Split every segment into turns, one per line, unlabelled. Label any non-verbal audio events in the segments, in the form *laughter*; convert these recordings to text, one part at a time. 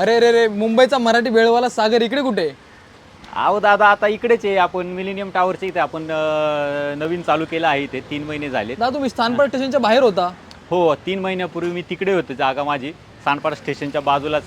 अरे रे रे मुंबईचा मराठी भेळवाला सागर इकडे कुठे? आहे?
अहो दादा आता इकडेच आहे. आपण मिलेनियम टावरच्या इथे आपण अं, नवीन चालू केलं आहे इथे. तीन महिने झाले
दादा तुम्ही स्थानपड स्टेशनच्या बाहेर होता.
हो तीन महिन्यापूर्वी मी तिकडे होतो जागा माझी. सानपाडा स्टेशनच्या बाजूलाच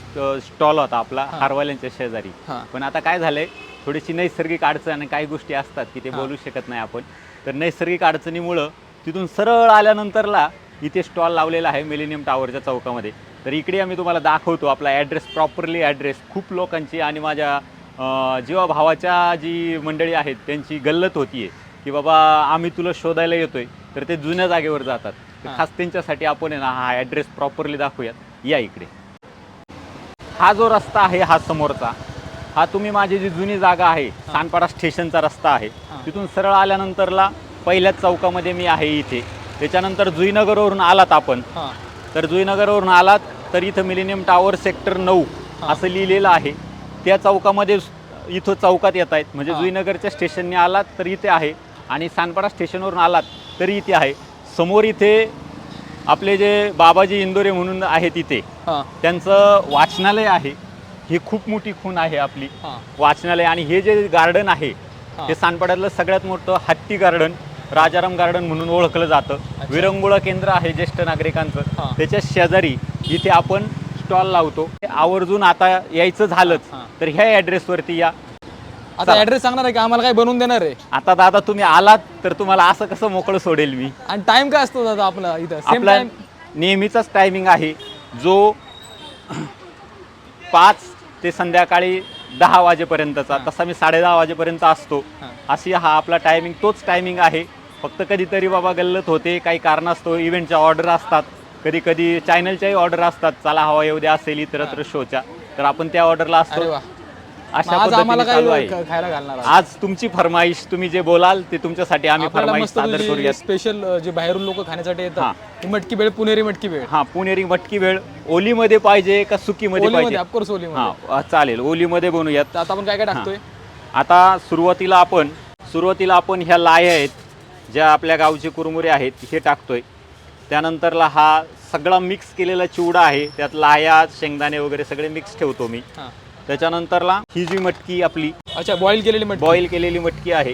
स्टॉल होता आपला हारवाल्यांच्या शेजारी.
हां.
पण आता काय झालंय थोडीशी नैसर्गिक अडचण आणि काही गोष्टी असतात की ते बोलू शकत नाही आपण. तर नैसर्गिक अडचणीमुळं तिथून सरळ आल्यानंतरला इथे स्टॉल लावलेला आहे मिलेनियम टावरच्या चौकामध्ये. तर इकडे आम्ही तुम्हाला दाखवतो आपला ॲड्रेस प्रॉपरली ॲड्रेस खूप लोकांची आणि माझ्या अं, जीवा भावाच्या जी मंडळी आहेत त्यांची गल्लत होतीये की बाबा आम्ही तुला शोधायला येतोय तर ते जुन्या जागेवर जातात. खास त्यांच्यासाठी आपण आहे ना हा ॲड्रेस प्रॉपरली दाखवूयात. या इकडे. हा जो रस्ता आहे हा समोरचा. हा तुम्ही माझी जी जुनी जागा आहे सानपाडा स्टेशनचा रस्ता आहे. तिथून सरळ आल्यानंतरला पहिल्याच चौकामध्ये मी आहे इथे. त्याच्यानंतर जुईनगरवरून आलात आपण.
हां.
तर जुईनगरवरून आलात तर इथं मिलेनियम टावर सेक्टर नऊ असं लिहिलेलं आहे. त्या चौकामध्ये इथं चौकात येत आहेत. म्हणजे जुईनगरच्या स्टेशनने आलात तर इथे आहे. आणि सानपाडा स्टेशनवरून आलात तरी इथे आहे. समोर इथे आपले जे बाबाजी इंदोरे म्हणून आहेत इथे
हां.
त्यांचं वाचनालय आहे. ही खूप मोठी खूण आहे आपली. वाचनालय. आणि हे जे गार्डन आहे.
हे.
सानपाड्यातलं सगळ्यात मोठं हत्ती गार्डन राजाराम गार्डन म्हणून ओळखलं जातं. विरंगुळा केंद्र आहे ज्येष्ठ नागरिकांचं. त्याच्या शेजारी इथे आपण स्टॉल लावतो आवर्जून आता यायचं झालंच. तर ह्या ॲड्रेसवरती या.
आता ॲड्रेस सांगणार आहे की? आम्हाला काय बनवून देणार आहे?
आता दादा तुम्ही आलात तर तुम्हाला असं कसं मोकळं सोडेल मी?
आणि टाइम काय असतो दादा आपला इथं? सेम
आपला
टाइम
नेहमीचाच टायमिंग आहे. जो *clears throat* पाच ते संध्याकाळी दहा वाजेपर्यंतचा तसा मी साडे दहा वाजेपर्यंत असतो. अशी हा आपला टायमिंग तोच टायमिंग आहे. फक्त कधीतरी बाबा गल्लत होते काही कारणास्तव इव्हेंटच्या ऑर्डर असतात. कधी कधी चॅनलच्याही ऑर्डर असतात. चला हवा येऊ द्या असेल इतरत्र शोच्या तर आपण त्या ऑर्डरला असतो. अशा पद्धतीने चालू आहे.
खायला घालणार?
आज तुमची फरमाईश तुम्ही जे बोलाल ते तुमच्यासाठी आम्ही फरमाईश सादर करूयात.
स्पेशल जे बाहेरून लोक खाण्यासाठी. येतात ही. मटकी भेळ पुणेरी मटकी भेळ
हा पुणेरी मटकी वेळ. ओलीमध्ये पाहिजे का सुकीमध्ये
ओलीमध्ये
पाहिजे?
ऑफकोर्स
हा चालेल. ओलीमध्ये बनवूयात
आता आपण काय काय टाकतोय?
आता सुरुवातीला आपण सुरुवातीला आपण ह्या लाया आहेत. ज्या आपल्या गावचे कुरमुरे आहेत हे टाकतोय. त्यानंतरला हा सगळा मिक्स केलेला चिवडा आहे. त्यात लाया शेंगदाणे वगैरे सगळे मिक्स ठेवतो मी.
हां.
त्याच्यानंतरला ही जी मटकी आपली
अच्छा बॉईल केलेली मटकी.
बॉईल केलेली मटकी आहे.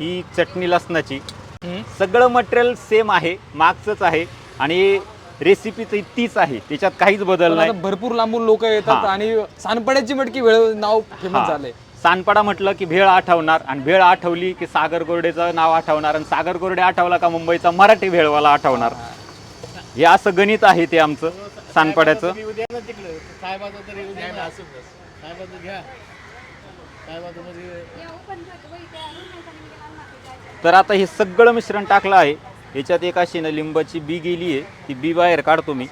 ही चटणी लसणाची.
हम्म.
सगळं मटेरियल सेम आहे मागचंच आहे. आणि रेसिपी तीच आहे. त्याच्यात काहीच बदल
पण
नाही.
भरपूर लांबून लोक येतात
हां.
आणि सानपड्याची मटकी भेळ नाव फेमस
हा.
झालंय.
सानपाडा म्हटलं की भेळ आठवणार आणि भेळ आठवली की सागर गोरडेचं नाव आठवणार आणि सागर गोरडे आठवला का मुंबईचा मराठी भेळवाला आठवणार? हे असं गणित आहे ते आमचं सानपाड्याचं तर आता हे सगळं मिश्रण टाकलं आहे. याच्यात एक अशी ना लिंबाची बी गेली आहे. ती बी बाहेर काढतो मी.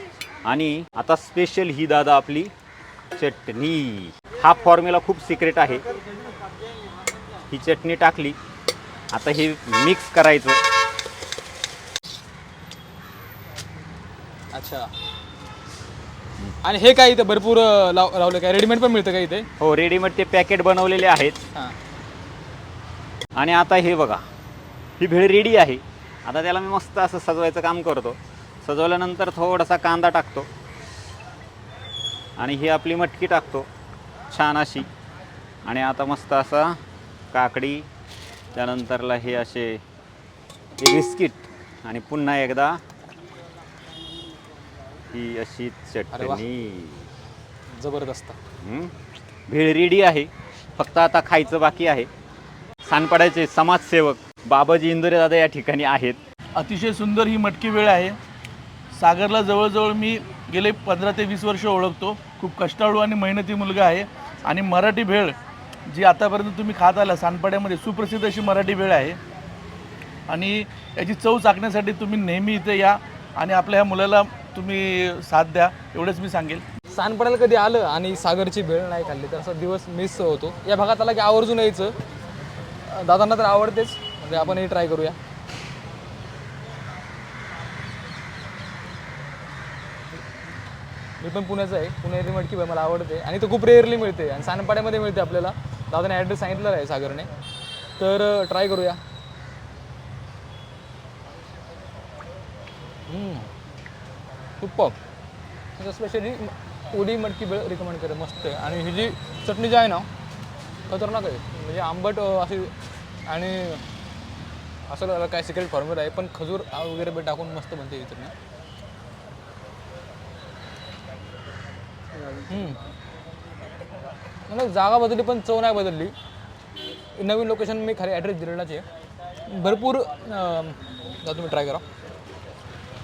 आणि आता स्पेशल ही दादा आपली चटणी. हा फॉर्म्युला खूप सिक्रेट आहे. ही चटणी टाकली. आता हे मिक्स करायचं.
अच्छा. आणि हे काय इथे भरपूर लाव- लावलं काय? रेडीमेड पण मिळतं का इथे?
हो रेडीमेड ते पॅकेट बनवलेले आहेत.
हां.
आणि आता हे बघा. ही भेळ रेडी आहे. आता त्याला मी मस्त असं सजवायचं काम करतो. सजवल्यानंतर थोडासा कांदा टाकतो. आणि ही आपली मटकी टाकतो. छान अशी. आणि आता मस्त असा काकडी त्यानंतरला हे असे बिस्किट आणि पुन्हा एकदा ही अशी. चटणी.
जबरदस्त?
भेळ रेडी आहे. फक्त आता खायचं बाकी आहे. सानपाड्याचे समाजसेवक बाबाजी इंदोरे दादा या ठिकाणी आहेत.
अतिशय सुंदर ही मटकी वेळ आहे. सागरला जवळजवळ मी गेले पंधरा ते वीस वर्ष ओळखतो. खूप कष्टाळू आणि मेहनती मुलगा आहे. आणि मराठी भेळ जी आतापर्यंत तुम्ही खात आला सानपाड्यामध्ये सुप्रसिद्ध अशी मराठी भेळ आहे. आणि याची चव चाकण्यासाठी तुम्ही नेहमी इथे या आणि आपल्या ह्या मुलाला तुम्ही साथ द्या एवढंच मी सांगेल.
सानपड्याला कधी आलं आणि सागरची भेळ नाही खाल्ली तर असा दिवस मिस होतो. या भागात आला की आवर्जून यायचं. दादांना तर आवडतेच म्हणजे आपण हे ट्राय करूया. मी पण पुण्याचं आहे. पुणेरी मटकी भेळ मला आवडते. आणि तो खूप रेअरली मिळते. आणि सानपाड्यामध्ये मिळते आपल्याला. दादाने ॲड्रेस सांगितलेला आहे सागरने. तर ट्राय करूया. हम्म. स्पेशली उडी मटकी बेळ रिकमेंड करेल. मस्त आहे. आणि ही जी चटणी जी आहे ना खतरनाक आहे. म्हणजे आंबट अशी आणि असं काय सिक्रेट फॉर्म्युला आहे पण खजूर वगैरे बी टाकून मस्त बनते ही चटणी. मला जागा बदलली पण चव नाही बदलली. नवीन लोकेशन मी खरे ॲड्रेस दिलेलाच आहे. भरपूर तुम्ही ट्राय करा.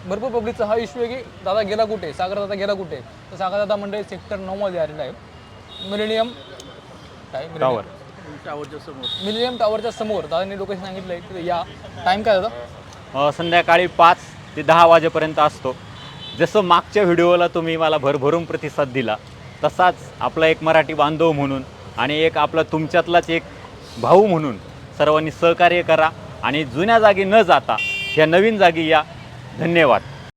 भरपूर पब्लिकचा हा इश्यू आहे की दादा गेला कुठे? सागर दादा गेला कुठे? तर सागर दादा मंडळी सेक्टर नऊमध्ये आलेला आहे. मिलेनियम काय?
टॉवर
टावरच्या समोर.
मिलेनियम टॉवरच्या समोर. दादांनी लोकेशन सांगितलं आहे की या. टाईम काय दादा?
संध्याकाळी पाच ते दहा वाजेपर्यंत असतो. जसं मागच्या व्हिडिओला तुम्ही मला भरभरून प्रतिसाद दिला तसाच आपला एक मराठी बांधव म्हणून आणि एक आपला तुमच्यातलाच एक भाऊ म्हणून सर्वांनी सहकार्य करा आणि जुन्या जागी न जाता ह्या नवीन जागी या. धन्यवाद.